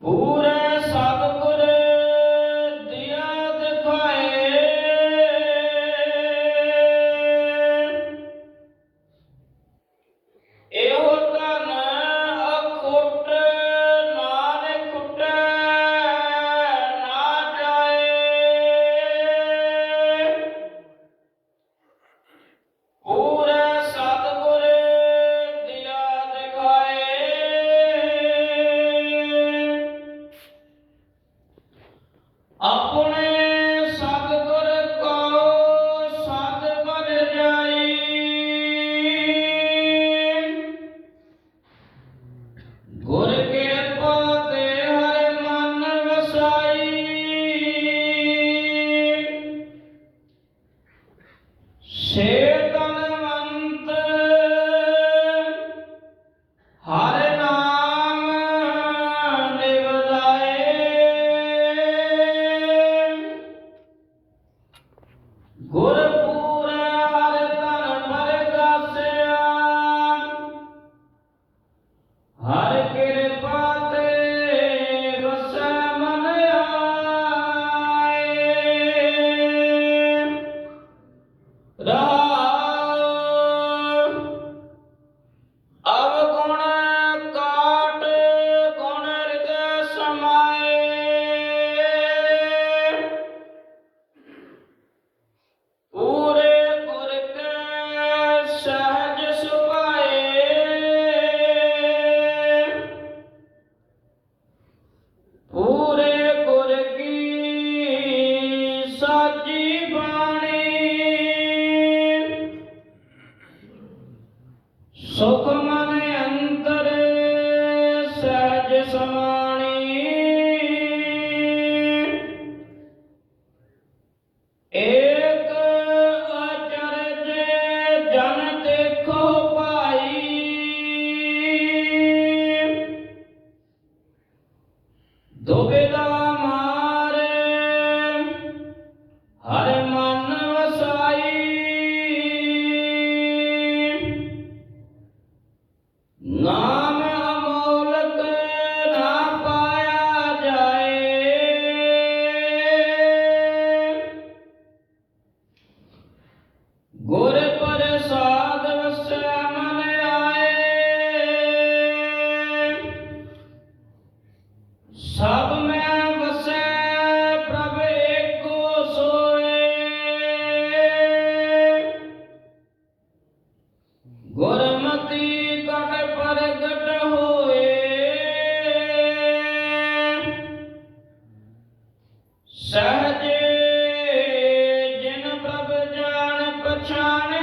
ਪੂਰ ਆਪਣੇ ਸਤਗੁਰ ਕੋ ਸਤ ਪਰ ਗੁਰ ਕਿਰਪਾ ਤੇ ਹਰ ਮਨ ਵਸਾਈ। हर के ਸੁਖ ਮਨ ਸਹਿਜ ਸਮਾਣੀ। ਏਕ ਅਚਰਜ ਜਨ ਦੇਖੋ ਭਾਈ। ਦੁਬਿਦਾ Chani.